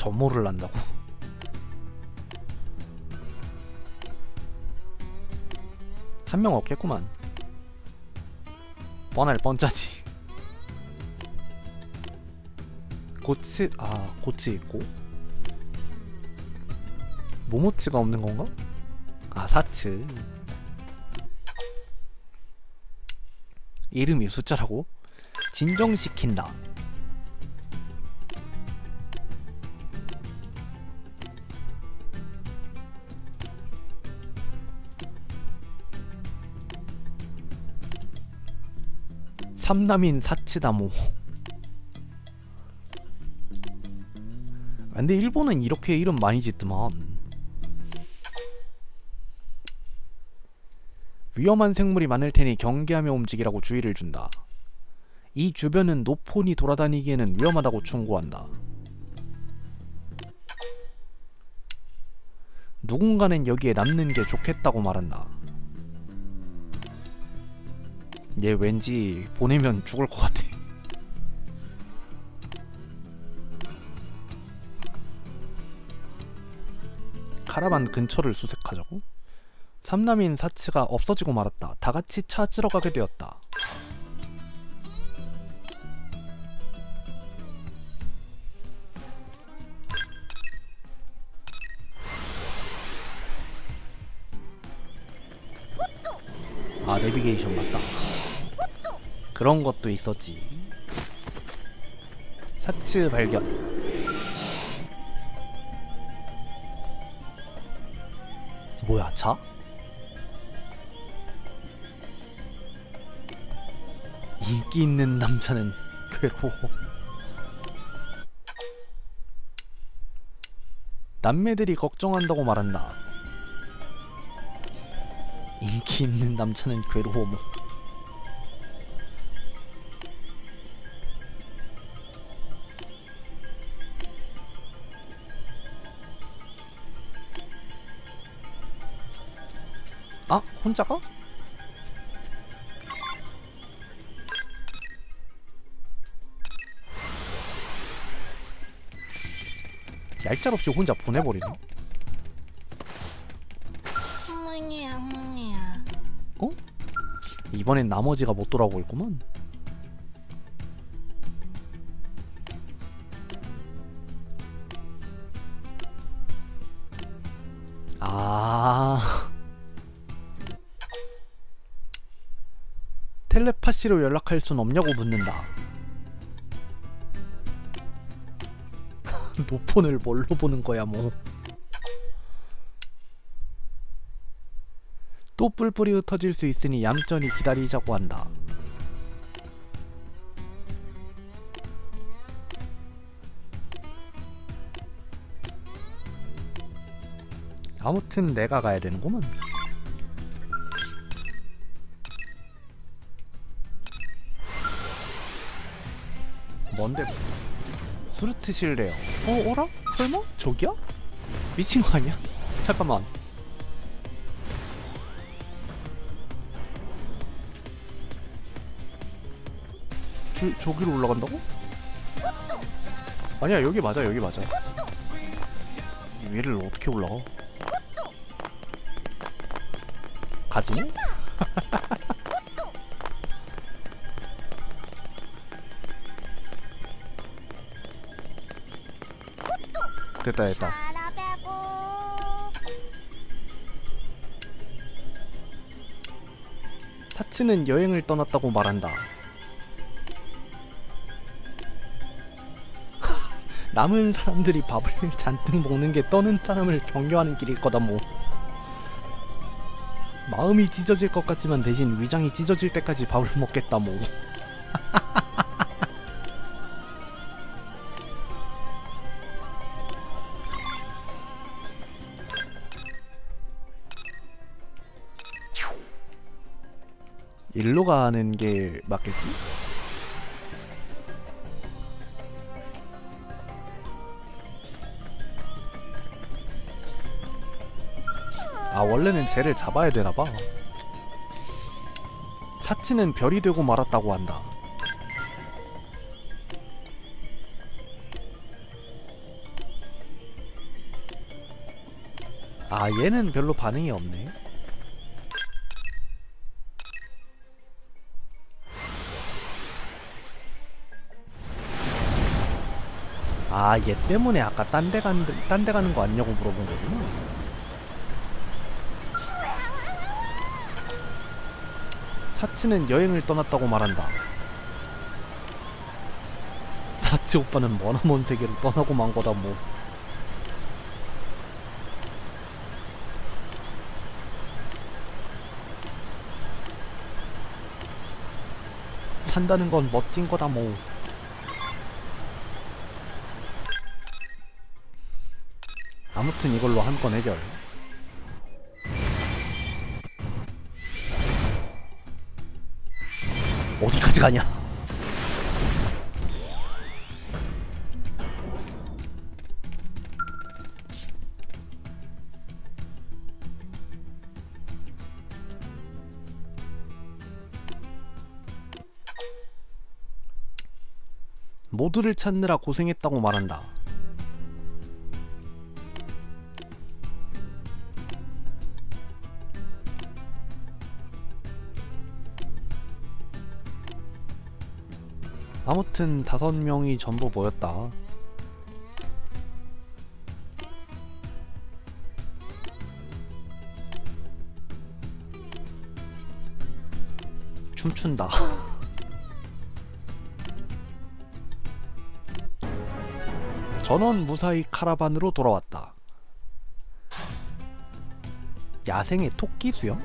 점호를 한다고? 한 명 없겠구만. 뻔할 뻔짜지. 고치 아 고치 있고 모모츠가 없는 건가? 아 사츠 이름이 숫자라고? 진정시킨다 삼남인 사치다모 아, 근데 일본은 이렇게 이름 많이 짓더만 위험한 생물이 많을 테니 경계하며 움직이라고 주의를 준다. 이 주변은 노폰이 돌아다니기에는 위험하다고 충고한다. 누군가는 여기에 남는 게 좋겠다고 말한다. 얘 왠지 보내면 죽을 것 같아. 카라반 근처를 수색하자고? 삼남인 사치가 없어지고 말았다. 다 같이 찾으러 가게 되었다. 아 내비게이션 맞다. 그런 것도 있었지. 사츠 발견. 뭐야 자? 인기 있는 남자는 괴로워. 남매들이 걱정한다고 말한다. 인기 있는 남자는 괴로워 뭐. 아 혼자 가? 얄짤없이 혼자 보내버리네. 할머니야, 할머니야. 어? 이번엔 나머지가 못 돌아오고 있구만. 아. 텔레파시로 연락할 순 없냐고 묻는다. 노폰을 뭘로 보는 거야 뭐. 또 뿔뿔이 흩어질 수 있으니 얌전히 기다리자고 한다. 아무튼 내가 가야 되는구만. 뭔데? 수르트 실래요. 어, 어라? 설마? 저기야? 미친 거 아니야? 잠깐만. 저, 저기로 올라간다고? 아니야 여기 맞아 여기 맞아 이 위를 어떻게 올라가? 가지? 됐다 됐다. 타츠는 여행을 떠났다고 말한다. 남은 사람들이 밥을 잔뜩 먹는 게 떠는 사람을 격려하는 길일 거다 뭐. 마음이 찢어질 것 같지만 대신 위장이 찢어질 때까지 밥을 먹겠다 뭐 일로 가는 게 맞겠지? 아 원래는 쟤를 잡아야 되나봐. 사치는 별이 되고 말았다고 한다. 아 얘는 별로 반응이 없네. 아 얘 때문에 아까 딴 데 가는 딴 데 가는 거 아니냐고 물어본 거구나. 사치는 여행을 떠났다고 말한다. 사치 오빠는 머나먼 세계로 떠나고 만 거다 뭐. 산다는 건 멋진 거다 뭐. 아무튼 이걸로 한 건 해결. 어디까지 가냐? 모두를 찾느라 고생했다고 말한다. 아무튼 다섯 명이 전부 모였다. 춤춘다. 전원 무사히 카라반으로 돌아왔다. 야생의 토끼 수영?